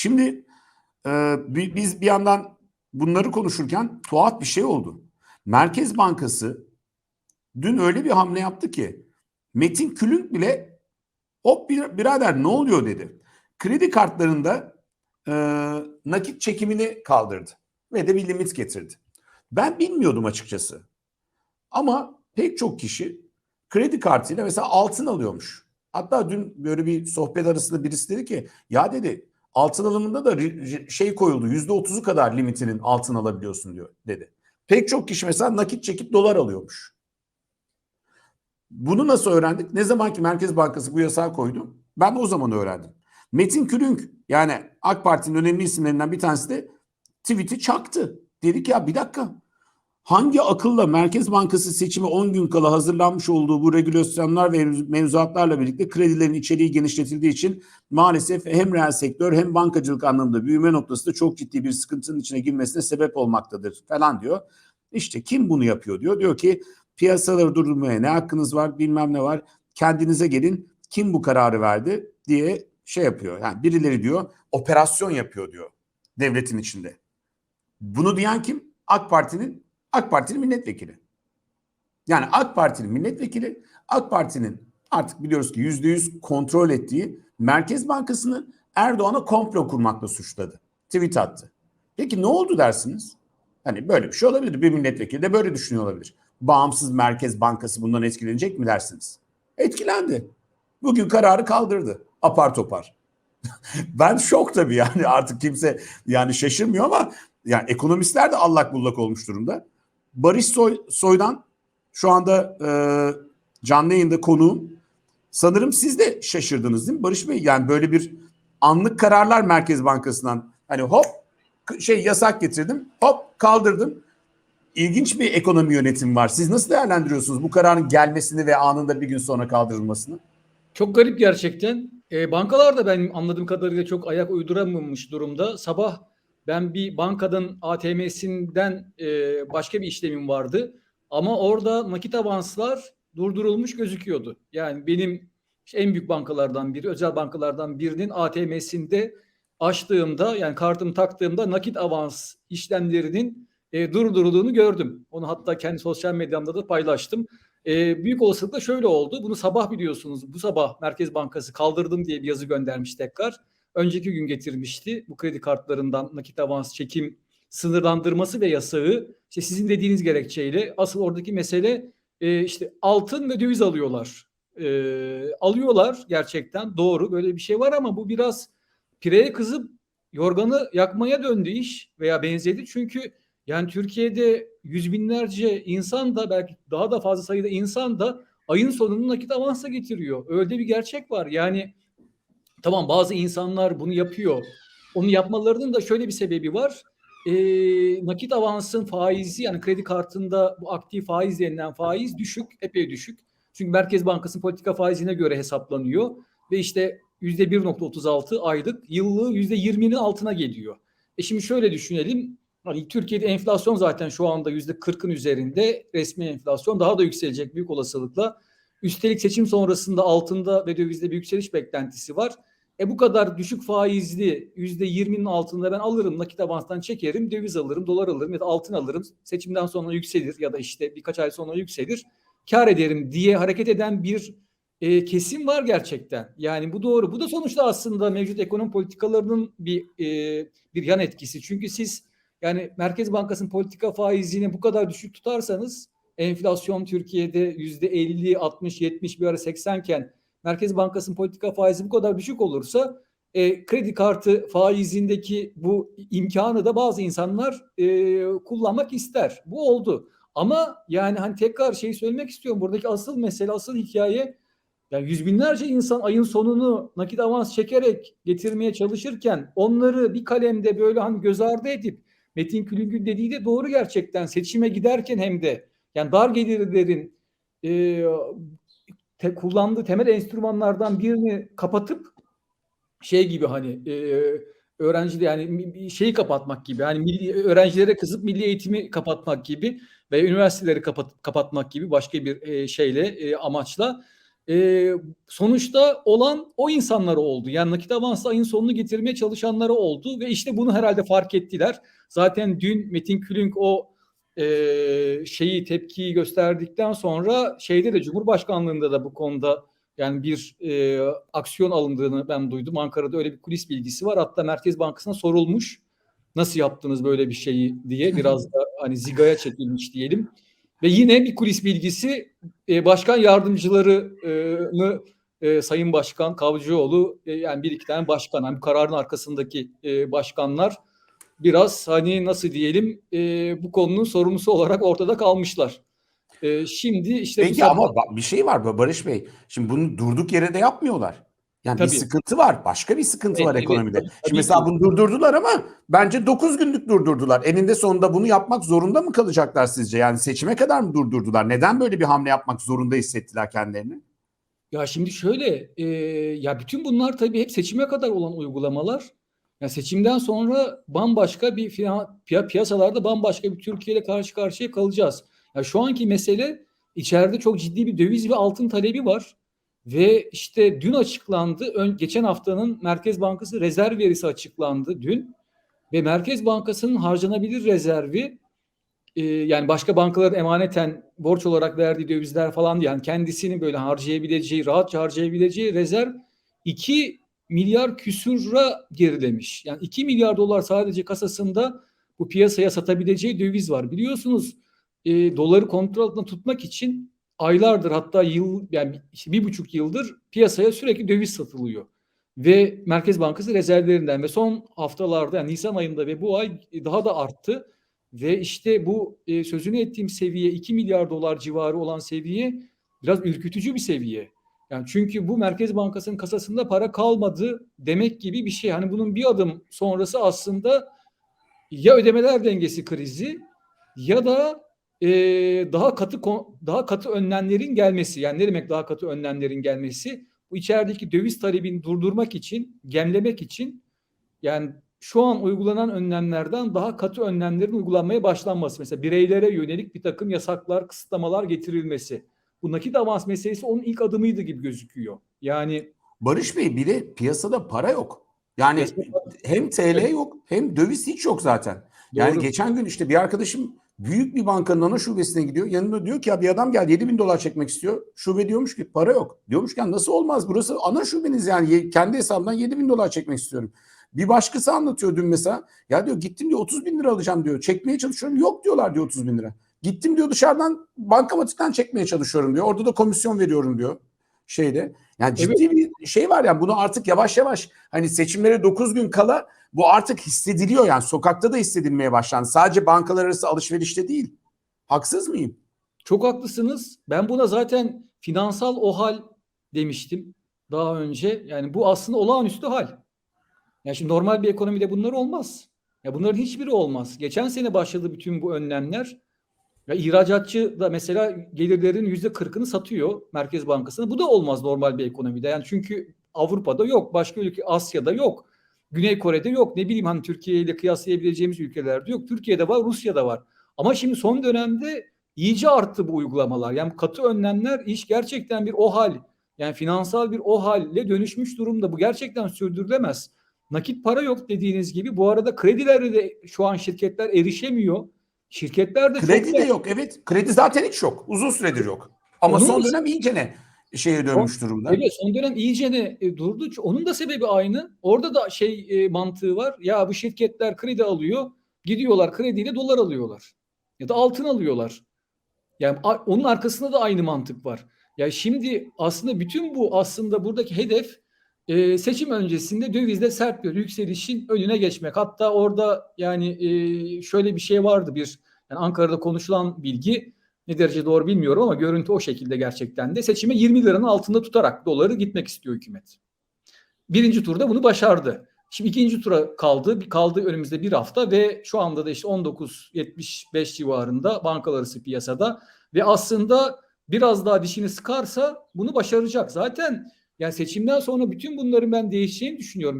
Şimdi e, bi- biz bir yandan bunları konuşurken tuhaf bir şey oldu. Merkez Bankası dün öyle bir hamle yaptı ki Metin Külünk bile hop bir, birader ne oluyor dedi. Kredi kartlarında e, nakit çekimini kaldırdı ve de bir limit getirdi. Ben bilmiyordum açıkçası. Ama pek çok kişi kredi kartıyla mesela altın alıyormuş. Hatta dün böyle bir sohbet arasında birisi dedi ki ya dedi altın alımında da şey koyuldu yüzde otuzu kadar limitinin altın alabiliyorsun diyor dedi. Pek çok kişi mesela nakit çekip dolar alıyormuş. Bunu nasıl öğrendik? Ne zaman ki Merkez Bankası bu yasağı koydu ben o zaman öğrendim. Metin Külünk yani AK Parti'nin önemli isimlerinden bir tanesi de tweet'i çaktı. Dedik ya bir dakika hangi akılla Merkez Bankası seçimi 10 gün kala hazırlanmış olduğu bu regülasyonlar ve mevzuatlarla birlikte kredilerin içeriği genişletildiği için maalesef hem reel sektör hem bankacılık anlamında büyüme noktasında çok ciddi bir sıkıntının içine girmesine sebep olmaktadır falan diyor. İşte kim bunu yapıyor diyor. Diyor ki piyasaları durdurmaya ne hakkınız var bilmem ne var kendinize gelin kim bu kararı verdi diye şey yapıyor. Yani birileri diyor operasyon yapıyor diyor devletin içinde. Bunu diyen kim? AK Parti'nin AK Parti'nin milletvekili. Yani AK Parti'nin milletvekili, AK Parti'nin artık biliyoruz ki yüzde yüz kontrol ettiği Merkez Bankası'nı Erdoğan'a komplo kurmakla suçladı. Tweet attı. Peki ne oldu dersiniz? Hani böyle bir şey olabilir. Bir milletvekili de böyle düşünüyor olabilir. Bağımsız Merkez Bankası bundan etkilenecek mi dersiniz? Etkilendi. Bugün kararı kaldırdı. Apar topar. ben şok tabii yani artık kimse yani şaşırmıyor ama yani ekonomistler de allak bullak olmuş durumda. Barış Soy, Soy'dan şu anda e, canlı yayında konuğum. Sanırım siz de şaşırdınız değil mi Barış Bey? Yani böyle bir anlık kararlar Merkez Bankası'ndan hani hop şey yasak getirdim hop kaldırdım. İlginç bir ekonomi yönetimi var. Siz nasıl değerlendiriyorsunuz bu kararın gelmesini ve anında bir gün sonra kaldırılmasını? Çok garip gerçekten. E, bankalar da benim anladığım kadarıyla çok ayak uyduramamış durumda. Sabah ben bir bankadan ATM'sinden e, başka bir işlemim vardı. Ama orada nakit avanslar durdurulmuş gözüküyordu. Yani benim işte en büyük bankalardan biri, özel bankalardan birinin ATM'sinde açtığımda yani kartımı taktığımda nakit avans işlemlerinin e, durdurulduğunu gördüm. Onu hatta kendi sosyal medyamda da paylaştım. E, büyük olasılıkla şöyle oldu. Bunu sabah biliyorsunuz. Bu sabah Merkez Bankası kaldırdım diye bir yazı göndermiş tekrar. Önceki gün getirmişti. Bu kredi kartlarından nakit avans çekim sınırlandırması ve yasağı işte sizin dediğiniz gerekçeyle asıl oradaki mesele e, işte altın ve döviz alıyorlar. E, alıyorlar gerçekten doğru böyle bir şey var ama bu biraz pireye kızıp yorganı yakmaya döndü iş veya benzedi. Çünkü yani Türkiye'de yüz binlerce insan da belki daha da fazla sayıda insan da ayın sonunu nakit avansa getiriyor. Öyle bir gerçek var. Yani tamam bazı insanlar bunu yapıyor. Onu yapmalarının da şöyle bir sebebi var. E, nakit avansın faizi yani kredi kartında bu aktif faiz denilen faiz düşük, epey düşük. Çünkü Merkez Bankası'nın politika faizine göre hesaplanıyor ve işte %1.36 aylık, yıllığı %20'nin altına geliyor. E şimdi şöyle düşünelim. Hani Türkiye'de enflasyon zaten şu anda %40'ın üzerinde resmi enflasyon daha da yükselecek büyük olasılıkla. Üstelik seçim sonrasında altında ve dövizde bir yükseliş beklentisi var. E bu kadar düşük faizli %20'nin altında ben alırım nakit avanstan çekerim döviz alırım dolar alırım ya da altın alırım seçimden sonra yükselir ya da işte birkaç ay sonra yükselir kar ederim diye hareket eden bir e, kesim var gerçekten. Yani bu doğru. Bu da sonuçta aslında mevcut ekonomi politikalarının bir e, bir yan etkisi. Çünkü siz yani Merkez Bankası'nın politika faizini bu kadar düşük tutarsanız enflasyon Türkiye'de yüzde 50, 60, 70 bir ara 80 iken Merkez Bankası'nın politika faizi bu kadar düşük olursa e, kredi kartı faizindeki bu imkanı da bazı insanlar e, kullanmak ister. Bu oldu. Ama yani hani tekrar şey söylemek istiyorum. Buradaki asıl mesele, asıl hikaye yani yüz binlerce insan ayın sonunu nakit avans çekerek getirmeye çalışırken onları bir kalemde böyle hani göz ardı edip Metin Külüngün dediği de doğru gerçekten seçime giderken hem de yani dar gelirlerin e, te, kullandığı temel enstrümanlardan birini kapatıp şey gibi hani e, öğrenci yani şeyi kapatmak gibi hani milli, öğrencilere kızıp milli eğitimi kapatmak gibi ve üniversiteleri kapat, kapatmak gibi başka bir e, şeyle e, amaçla e, sonuçta olan o insanlara oldu. Yani nakit avansla ayın sonunu getirmeye çalışanlara oldu ve işte bunu herhalde fark ettiler. Zaten dün Metin Külünk o e, şeyi tepkiyi gösterdikten sonra şeyde de Cumhurbaşkanlığında da bu konuda yani bir e, aksiyon alındığını ben duydum. Ankara'da öyle bir kulis bilgisi var. Hatta Merkez Bankası'na sorulmuş nasıl yaptınız böyle bir şeyi diye biraz da hani zigaya çekilmiş diyelim. Ve yine bir kulis bilgisi e, başkan yardımcılarını e, Sayın Başkan Kavcıoğlu e, yani bir iki tane başkan hani kararın arkasındaki e, başkanlar biraz hani nasıl diyelim e, bu konunun sorumlusu olarak ortada kalmışlar. E, şimdi işte Peki ama ba- bir şey var Barış Bey. Şimdi bunu durduk yere de yapmıyorlar. Yani Tabii. bir sıkıntı var. Başka bir sıkıntı Evet, var evet, ekonomide. tabii Şimdi mesela bunu durdurdular ama bence 9 günlük durdurdular. Eninde sonunda bunu yapmak zorunda mı kalacaklar sizce? Yani seçime kadar mı durdurdular? Neden böyle bir hamle yapmak zorunda hissettiler kendilerini? Ya şimdi şöyle, e, ya bütün bunlar tabii hep seçime kadar olan uygulamalar. Ya seçimden sonra bambaşka bir piya- piyasalarda bambaşka bir Türkiye ile karşı karşıya kalacağız. Ya şu anki mesele içeride çok ciddi bir döviz ve altın talebi var. Ve işte dün açıklandı, ön, geçen haftanın Merkez Bankası rezerv verisi açıklandı dün. Ve Merkez Bankası'nın harcanabilir rezervi e, yani başka bankaların emaneten borç olarak verdiği dövizler falan. Yani kendisini böyle harcayabileceği, rahatça harcayabileceği rezerv 2 milyar küsura gerilemiş. Yani 2 milyar dolar sadece kasasında bu piyasaya satabileceği döviz var. Biliyorsunuz e, doları kontrol altında tutmak için aylardır hatta yıl yani işte bir buçuk yıldır piyasaya sürekli döviz satılıyor. Ve Merkez Bankası rezervlerinden ve son haftalarda yani Nisan ayında ve bu ay daha da arttı. Ve işte bu e, sözünü ettiğim seviye 2 milyar dolar civarı olan seviye biraz ürkütücü bir seviye. Yani çünkü bu Merkez Bankası'nın kasasında para kalmadı demek gibi bir şey. Hani bunun bir adım sonrası aslında ya ödemeler dengesi krizi ya da e, daha katı daha katı önlemlerin gelmesi. Yani ne demek daha katı önlemlerin gelmesi? Bu içerideki döviz talebini durdurmak için, gemlemek için yani şu an uygulanan önlemlerden daha katı önlemlerin uygulanmaya başlanması. Mesela bireylere yönelik bir takım yasaklar, kısıtlamalar getirilmesi. Bu nakit avans meselesi onun ilk adımıydı gibi gözüküyor. Yani Barış Bey bir de piyasada para yok. Yani hem TL yok hem döviz hiç yok zaten. Yani Doğru. geçen gün işte bir arkadaşım büyük bir bankanın ana şubesine gidiyor. Yanında diyor ki ya bir adam geldi 7 bin dolar çekmek istiyor. Şube diyormuş ki para yok. Diyormuş ki "Ya nasıl olmaz burası ana şubeniz yani kendi hesabından 7 bin dolar çekmek istiyorum. Bir başkası anlatıyor dün mesela. Ya diyor gittim diyor 30 bin lira alacağım diyor. Çekmeye çalışıyorum. Yok diyorlar diyor 30 bin lira. Gittim diyor dışarıdan bankamatikten çekmeye çalışıyorum diyor. Orada da komisyon veriyorum diyor şeyde. Yani ciddi bir şey var yani bunu artık yavaş yavaş hani seçimlere 9 gün kala bu artık hissediliyor yani sokakta da hissedilmeye başlandı. Sadece bankalar arası alışverişte değil. Haksız mıyım? Çok haklısınız. Ben buna zaten finansal ohal demiştim daha önce. Yani bu aslında olağanüstü hal. Yani şimdi normal bir ekonomide bunlar olmaz. Ya bunların hiçbiri olmaz. Geçen sene başladı bütün bu önlemler. Ya ihracatçı da mesela gelirlerin yüzde kırkını satıyor Merkez Bankası'na. Bu da olmaz normal bir ekonomide. Yani çünkü Avrupa'da yok, başka ülke Asya'da yok. Güney Kore'de yok. Ne bileyim hani Türkiye ile kıyaslayabileceğimiz ülkelerde yok. Türkiye'de var, Rusya'da var. Ama şimdi son dönemde iyice arttı bu uygulamalar. Yani katı önlemler iş gerçekten bir OHAL yani finansal bir OHAL'le dönüşmüş durumda. Bu gerçekten sürdürülemez. Nakit para yok dediğiniz gibi. Bu arada kredilere de şu an şirketler erişemiyor. Şirketler de Kredi çok de yok evet. Kredi zaten hiç yok. Uzun süredir yok. Ama Onun son dönem iyice ne şeye dönmüş durumda. Evet son dönem iyice ne e, durdu. Onun da sebebi aynı. Orada da şey e, mantığı var. Ya bu şirketler kredi alıyor. Gidiyorlar krediyle dolar alıyorlar. Ya da altın alıyorlar. Yani a- onun arkasında da aynı mantık var. Ya şimdi aslında bütün bu aslında buradaki hedef e, seçim öncesinde dövizde sert bir yükselişin önüne geçmek. Hatta orada yani e, şöyle bir şey vardı bir yani Ankara'da konuşulan bilgi ne derece doğru bilmiyorum ama görüntü o şekilde gerçekten de seçime 20 liranın altında tutarak doları gitmek istiyor hükümet. Birinci turda bunu başardı. Şimdi ikinci tura kaldı. Kaldı önümüzde bir hafta ve şu anda da işte 19.75 civarında bankalar piyasada ve aslında biraz daha dişini sıkarsa bunu başaracak. Zaten yani seçimden sonra bütün bunların ben değişeceğini düşünüyorum.